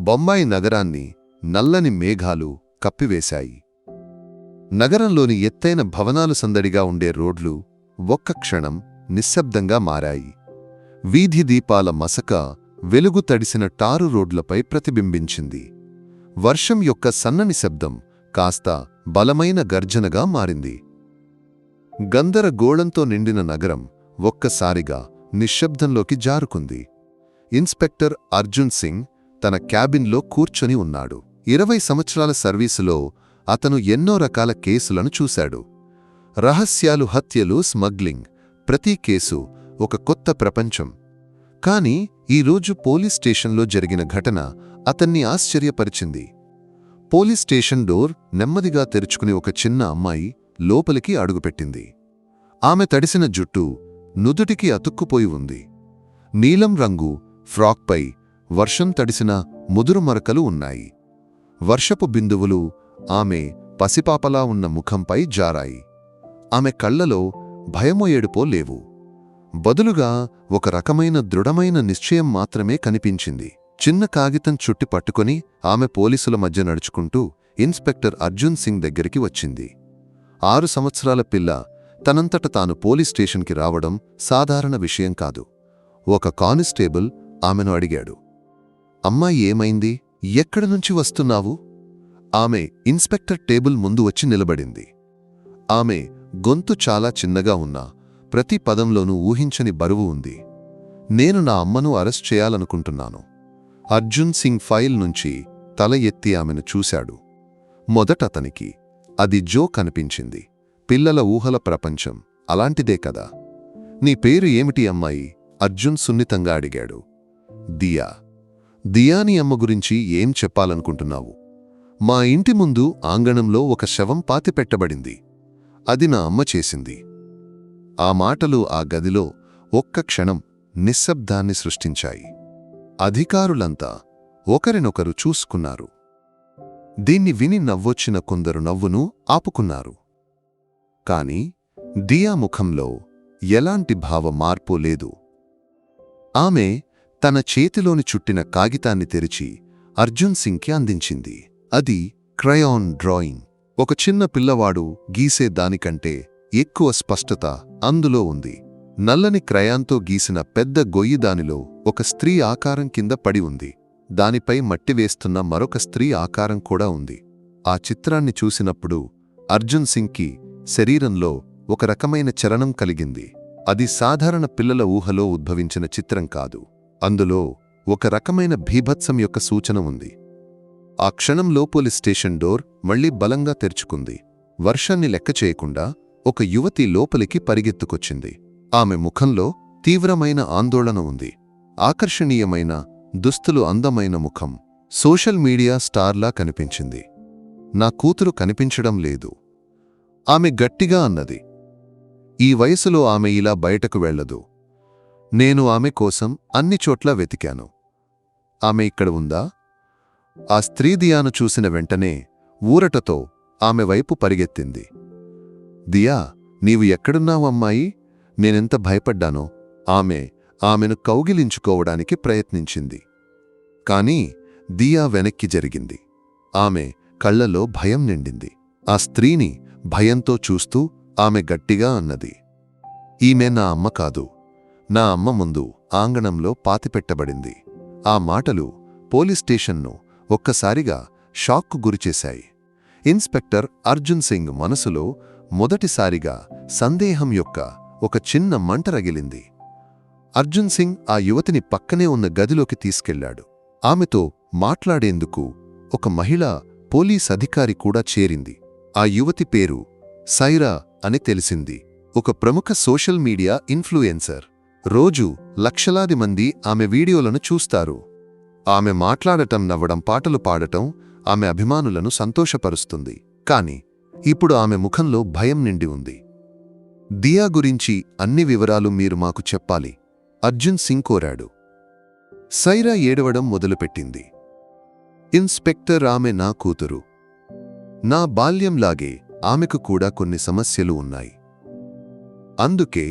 బొంబాయి నగరాన్ని నల్లని మేఘాలు కప్పివేశాయి. నగరంలోని ఎత్తైన భవనాలు సందడిగా ఉండే రోడ్లు ఒక్క క్షణం నిశ్శబ్దంగా మారాయి. వీధి దీపాల మసక వెలుగు తడిసిన టారు రోడ్లపై ప్రతిబింబించింది. వర్షం యొక్క సన్నని శబ్దం కాస్త బలమైన గర్జనగా మారింది. గందరగోళంతో నిండిన నగరం ఒక్కసారిగా నిశ్శబ్దంలోకి జారుకుంది. ఇన్స్పెక్టర్ అర్జున్ సింగ్ తన క్యాబిన్లో కూర్చొని ఉన్నాడు. ఇరవై సంవత్సరాల సర్వీసులో అతను ఎన్నో రకాల కేసులను చూశాడు. రహస్యాలు హత్యలు స్మగ్లింగ్ ప్రతి కేసు ఒక కొత్త ప్రపంచం. కాని ఈరోజు పోలీస్ స్టేషన్లో జరిగిన ఘటన అతన్ని ఆశ్చర్యపరిచింది. పోలీస్ స్టేషన్ డోర్ నెమ్మదిగా తెరుచుకుని ఒక చిన్న అమ్మాయి లోపలికి అడుగుపెట్టింది. ఆమె తడిసిన జుట్టు నుదుటికి అతుక్కుపోయి ఉంది. నీలం రంగు ఫ్రాక్పై వర్షం తడిసిన ముదురు మరకలు ఉన్నాయి. వర్షపు బిందువులు ఆమె పసిపాపలా ఉన్న ముఖంపై జారాయి. ఆమె కళ్ళలో భయమో ఏడుపో లేవు. బదులుగా ఒక రకమైన దృఢమైన నిశ్చయం మాత్రమే కనిపించింది. చిన్న కాగితం చుట్టి పట్టుకుని ఆమె పోలీసుల మధ్య నడుచుకుంటూ ఇన్స్పెక్టర్ అర్జున్ సింగ్ దగ్గరికి వచ్చింది. ఆరు సంవత్సరాల పిల్ల తనంతట తాను పోలీస్ స్టేషన్కి రావడం సాధారణ విషయం కాదు. ఒక కానిస్టేబుల్ ఆమెను అడిగాడు. అమ్మాయి ఏమైంది? ఎక్కడి నుంచి వస్తున్నావు? ఆమె ఇన్స్పెక్టర్ టేబుల్ ముందు వచ్చి నిలబడింది. ఆమె గొంతు చాలా చిన్నగా ఉన్నా ప్రతి పదంలోనూ ఊహించని బరువు ఉంది. నేను నా అమ్మను అరెస్ట్ చేయాలనుకుంటున్నాను. అర్జున్ సింగ్ ఫైల్ నుంచి తల ఎత్తి ఆమెను చూశాడు. మొదట అతనికి అది జో కనిపించింది. పిల్లల ఊహల ప్రపంచం అలాంటిదే కదా. నీ పేరు ఏమిటి అమ్మాయి? అర్జున్ సున్నితంగా అడిగాడు. దియా. దియాని అమ్మ గురించి ఏం చెప్పాలనుకుంటున్నావు? మా ఇంటి ముందు ఆంగణంలో ఒక శవం పాతిపెట్టబడింది. అది నా అమ్మ చేసింది. ఆ మాటలు ఆ గదిలో ఒక్క క్షణం నిశ్శబ్దాన్ని సృష్టించాయి. అధికారులంతా ఒకరినొకరు చూసుకున్నారు. దీన్ని విని నవ్వొచ్చిన కొందరు నవ్వును ఆపుకున్నారు. కాని దియా ముఖంలో ఎలాంటి భావ మార్పు లేదు. ఆమె తన చేతిలోని చుట్టిన కాగితాన్ని తెరిచి అర్జున్ సింగ్కి అందించింది. అది క్రయాన్ డ్రాయింగ్. ఒక చిన్న పిల్లవాడు గీసే దానికంటే ఎక్కువ స్పష్టత అందులో ఉంది. నల్లని క్రయాంతో గీసిన పెద్ద గొయ్యి దానిలో ఒక స్త్రీ ఆకారం కింద పడి ఉంది. దానిపై మట్టి వేస్తున్న మరొక స్త్రీ ఆకారం కూడా ఉంది. ఆ చిత్రాన్ని చూసినప్పుడు అర్జున్ సింగ్కి శరీరంలో ఒక రకమైన చలనం కలిగింది. అది సాధారణ పిల్లల ఊహలో ఉద్భవించిన చిత్రం కాదు. అందులో ఒక రకమైన భీభత్సం యొక్క సూచన ఉంది. ఆ క్షణంలో పోలీస్ స్టేషన్ డోర్ మళ్ళీ బలంగా తెరుచుకుంది. వర్షాన్ని లెక్క చేయకుండా ఒక యువతి లోపలికి పరిగెత్తుకొచ్చింది. ఆమె ముఖంలో తీవ్రమైన ఆందోళన ఉంది. ఆకర్షణీయమైన దుస్తులు అందమైన ముఖం సోషల్ మీడియా స్టార్లా కనిపించింది. నా కూతురు కనిపించడం లేదు. ఆమె గట్టిగా అన్నది. ఈ వయసులో ఆమె ఇలా బయటకు వెళ్ళదు నేను ఆమె కోసం అన్ని చోట్ల వెతికాను. ఆమె ఇక్కడ ఉందా? ఆ స్త్రీ దియాను చూసిన వెంటనే ఊరటతో ఆమె వైపు పరిగెత్తింది. దియా నీవు ఎక్కడున్నావు అమ్మాయి? నేనెంత భయపడ్డానో ఆమె ఆమెను కౌగిలించుకోవడానికి ప్రయత్నించింది. కాని దియా వెనక్కి జరిగింది. ఆమె కళ్ళలో భయం నిండింది. ఆ స్త్రీని భయంతో చూస్తూ ఆమె గట్టిగా అన్నది. ఈమె నా అమ్మ కాదు. నా అమ్మ ముందు ఆంగణంలో పాతిపెట్టబడింది. ఆ మాటలు పోలీస్ స్టేషన్ను ఒక్కసారిగా షాక్కు గురిచేశాయి. ఇన్స్పెక్టర్ అర్జున్ సింగ్ మనసులో మొదటిసారిగా సందేహం యొక్క ఒక చిన్న మంట రగిలింది. అర్జున్ సింగ్ ఆ యువతిని పక్కనే ఉన్న గదిలోకి తీసుకెళ్ళాడు. ఆమెతో మాట్లాడేందుకు ఒక మహిళ పోలీస్ అధికారి కూడా చేరింది. ఆ యువతి పేరు సైరా అని తెలిసింది. ఒక ప్రముఖ సోషల్ మీడియా ఇన్ఫ్లుయెన్సర్. రోజు లక్షలాది మంది ఆమె వీడియోలను చూస్తారు. ఆమె మాట్లాడటం నవ్వడం పాటలు పాడటం ఆమె అభిమానులను సంతోషపరుస్తుంది. కాని ఇప్పుడు ఆమె ముఖంలో భయం నిండి ఉంది. దియా గురించి అన్ని వివరాలు మీరు మాకు చెప్పాలి అర్జున్ సింగ్ కోరాడు. సైరా ఏడవడం మొదలుపెట్టింది. ఇన్స్పెక్టర్ ఆమె నా కూతురు. నా బాల్యంలాగే ఆమెకు కూడా కొన్ని సమస్యలు ఉన్నాయి. అందుకే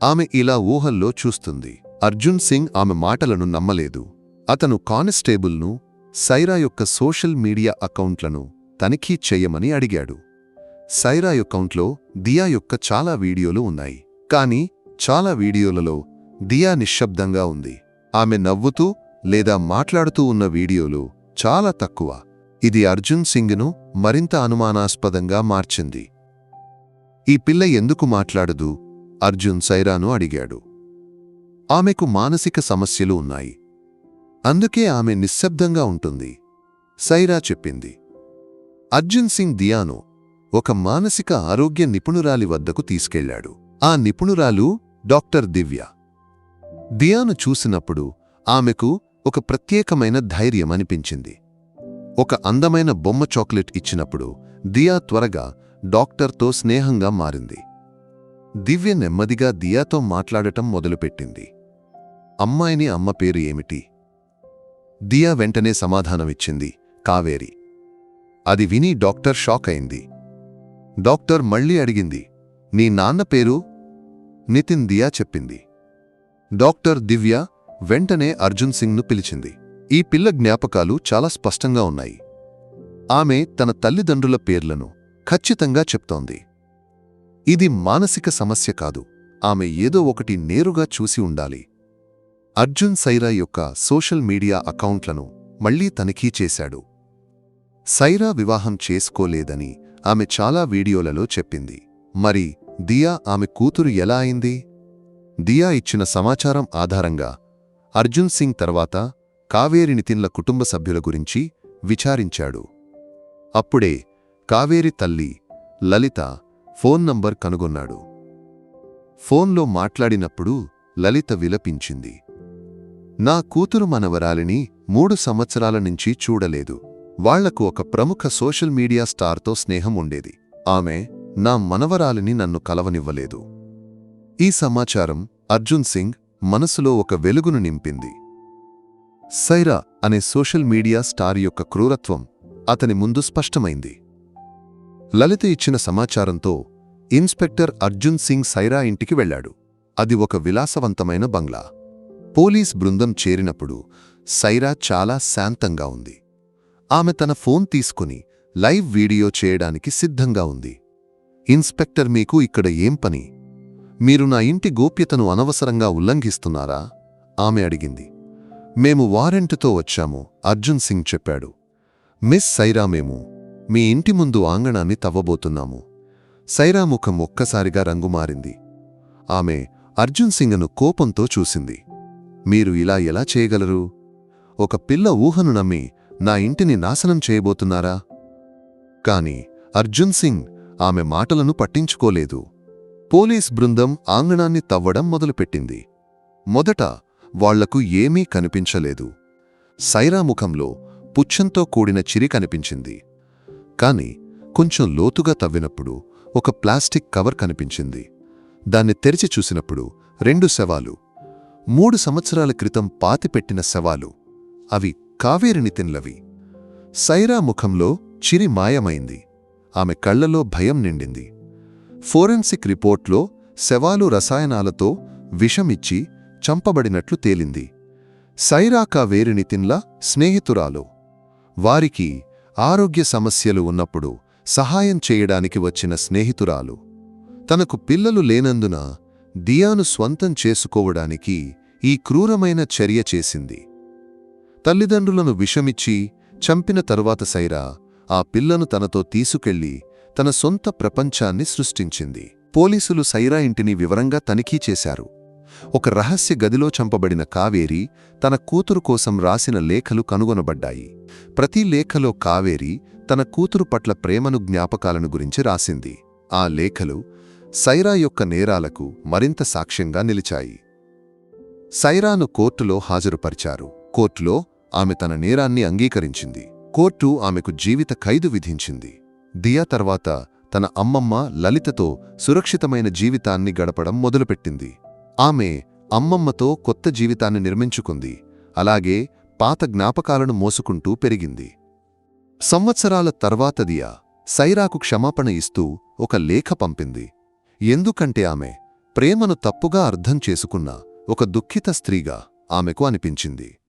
ఆమె ఇలా ఊహల్లో చూస్తుంది. అర్జున్ సింగ్ ఆమె మాటలను నమ్మలేదు. అతను కానిస్టేబుల్ను సైరా యొక్క సోషల్ మీడియా అకౌంట్లను తనిఖీ చెయ్యమని అడిగాడు. సైరా అకౌంట్లో దియా యొక్క చాలా వీడియోలు ఉన్నాయి. కానీ చాలా వీడియోలలో దియా నిశ్శబ్దంగా ఉంది. ఆమె నవ్వుతూ లేదా మాట్లాడుతూ ఉన్న వీడియోలు చాలా తక్కువ. ఇది అర్జున్ సింగ్ను మరింత అనుమానాస్పదంగా మార్చింది. ఈ పిల్ల ఎందుకు మాట్లాడదు? అర్జున్ సైరాను అడిగాడు. ఆమెకు మానసిక సమస్యలు ఉన్నాయి. అందుకే ఆమె నిశ్శబ్దంగా ఉంటుంది. సైరా చెప్పింది. అర్జున్ సింగ్ దియాను ఒక మానసిక ఆరోగ్య నిపుణురాలి వద్దకు తీసుకెళ్ళాడు. ఆ నిపుణురాలు డాక్టర్ దివ్య. దియాను చూసినప్పుడు ఆమెకు ఒక ప్రత్యేకమైన ధైర్యం అనిపించింది. ఒక అందమైన బొమ్మ చాక్లెట్ ఇచ్చినప్పుడు దియా త్వరగా డాక్టర్తో స్నేహంగా మారింది. దివ్య నెమ్మదిగా దియాతో మాట్లాడటం మొదలుపెట్టింది. అమ్మాయిని అమ్మ పేరు ఏమిటి? దియా వెంటనే సమాధానమిచ్చింది కావేరి. అది విని డాక్టర్ షాక్ అయింది. డాక్టర్ మళ్ళీ అడిగింది నీ నాన్న పేరు? నితిన్ దియా చెప్పింది. డాక్టర్ దివ్య వెంటనే అర్జున్ సింగ్ను పిలిచింది. ఈ పిల్ల జ్ఞాపకాలు చాలా స్పష్టంగా ఉన్నాయి. ఆమె తన తల్లిదండ్రుల పేర్లను ఖచ్చితంగా చెప్తోంది. ఇది మానసిక సమస్య కాదు. ఆమె ఏదో ఒకటి నేరుగా చూసి ఉండాలి. అర్జున్ సైరా యొక్క సోషల్ మీడియా అకౌంట్లను మళ్ళీ తనిఖీ చేశాడు. సైరా వివాహం చేసుకోలేదని ఆమె చాలా వీడియోలలో చెప్పింది. మరి దియా ఆమె కూతురు ఎలా అయింది? దియా ఇచ్చిన సమాచారం ఆధారంగా అర్జున్ సింగ్ తర్వాత కావేరి నితిన్ల కుటుంబ సభ్యుల గురించి విచారించాడు. అప్పుడే కావేరి తల్లి లలిత ఫోన్ నంబర్ కనుగొన్నాడు. ఫోన్లో మాట్లాడినప్పుడు లలిత విలపించింది. నా కూతురు మనవరాలిని మూడు సంవత్సరాల నుంచి చూడలేదు. వాళ్ళకు ఒక ప్రముఖ సోషల్ మీడియా స్టార్తో స్నేహం ఉండేది. ఆమె నా మనవరాలిని నన్ను కలవనివ్వలేదు. ఈ సమాచారం అర్జున్ సింగ్ మనసులో ఒక వెలుగును నింపింది. సైరా అనే సోషల్ మీడియా స్టార్ యొక్క క్రూరత్వం అతని ముందు స్పష్టమైంది. లలిత ఇచ్చిన సమాచారంతో ఇన్స్పెక్టర్ అర్జున్ సింగ్ సైరా ఇంటికి వెళ్ళాడు. అది ఒక విలాసవంతమైన బంగ్లా. పోలీస్ బృందం చేరినప్పుడు సైరా చాలా శాంతంగా ఉంది. ఆమె తన ఫోన్ తీసుకుని లైవ్ వీడియో చేయడానికి సిద్ధంగా ఉంది. ఇన్స్పెక్టర్ మీకు ఇక్కడ ఏం పని? మీరు నా ఇంటి గోప్యతను అనవసరంగా ఉల్లంఘిస్తున్నారా? ఆమె అడిగింది. మేము వారెంట్తో వచ్చాము అర్జున్ సింగ్ చెప్పాడు. మిస్ సైరా మేము మీ ఇంటి ముందు ఆంగణాన్ని తవ్వబోతున్నాము. సైరాముఖం ఒక్కసారిగా రంగు మారింది. ఆమె అర్జున్ సింగ్ను కోపంతో చూసింది. మీరు ఇలా ఎలా చేయగలరు? ఒక పిల్ల ఊహను నమ్మి నా ఇంటిని నాశనం చేయబోతున్నారా? కాని అర్జున్ సింగ్ ఆమె మాటలను పట్టించుకోలేదు. పోలీస్ బృందం ఆంగణాన్ని తవ్వడం మొదలుపెట్టింది. మొదట వాళ్ళకు ఏమీ కనిపించలేదు. సైరాముఖంలో పుచ్చంతో కూడిన చిరి కనిపించింది. కాని కొంచెం లోతుగా తవ్వినప్పుడు ఒక ప్లాస్టిక్ కవర్ కనిపించింది. దాన్ని తెరిచి చూసినప్పుడు రెండు శవాలు మూడు సంవత్సరాల క్రితం పాతిపెట్టిన శవాలు అవి కావేరిని తిన్లవి సైరా ముఖంలో చిరి మాయమైంది. ఆమె కళ్ళలో భయం నిండింది. ఫోరెన్సిక్ రిపోర్ట్లో శవాలు రసాయనాలతో విషమిచ్చి చంపబడినట్లు తేలింది. సైరా కావేరిని తిన్ల స్నేహితురాలు. వారికి ఆరోగ్య సమస్యలు ఉన్నప్పుడు సహాయం చేయడానికి వచ్చిన స్నేహితురాలు. తనకు పిల్లలు లేనందున దియాను స్వంతం చేసుకోవడానికి ఈ క్రూరమైన చర్య చేసింది. తల్లిదండ్రులను విషమిచ్చి చంపిన తరువాత సైరా ఆ పిల్లను తనతో తీసుకెళ్ళి తన సొంత ప్రపంచాన్ని సృష్టించింది. పోలీసులు సైరా ఇంటిని వివరంగా తనిఖీ చేశారు. ఒక రహస్య గదిలో చంపబడిన కావేరి తన కూతురు కోసం రాసిన లేఖలు కనుగొనబడ్డాయి. ప్రతి లేఖలో కావేరి తన కూతురు పట్ల ప్రేమను జ్ఞాపకాలను గురించి రాసింది. ఆ లేఖలు సైరా యొక్క నేరాలకు మరింత సాక్ష్యంగా నిలిచాయి. సైరాను కోర్టులో హాజరుపరిచారు. కోర్టులో ఆమె తన నేరాన్ని అంగీకరించింది. కోర్టు ఆమెకు జీవిత ఖైదు విధించింది. దియా తర్వాత తన అమ్మమ్మ లలితతో సురక్షితమైన జీవితాన్ని గడపడం మొదలుపెట్టింది. ఆమె అమ్మమ్మతో కొత్త జీవితాన్ని నిర్మించుకుంది. అలాగే పాత జ్ఞాపకాలను మోసుకుంటూ పెరిగింది. సంవత్సరాల తర్వాతదియా సైరాకు క్షమాపణ ఇస్తూ ఒక లేఖ పంపింది. ఎందుకంటే ఆమె ప్రేమను తప్పుగా అర్థం చేసుకున్న ఒక దుఃఖిత స్త్రీగా ఆమెకు అనిపించింది.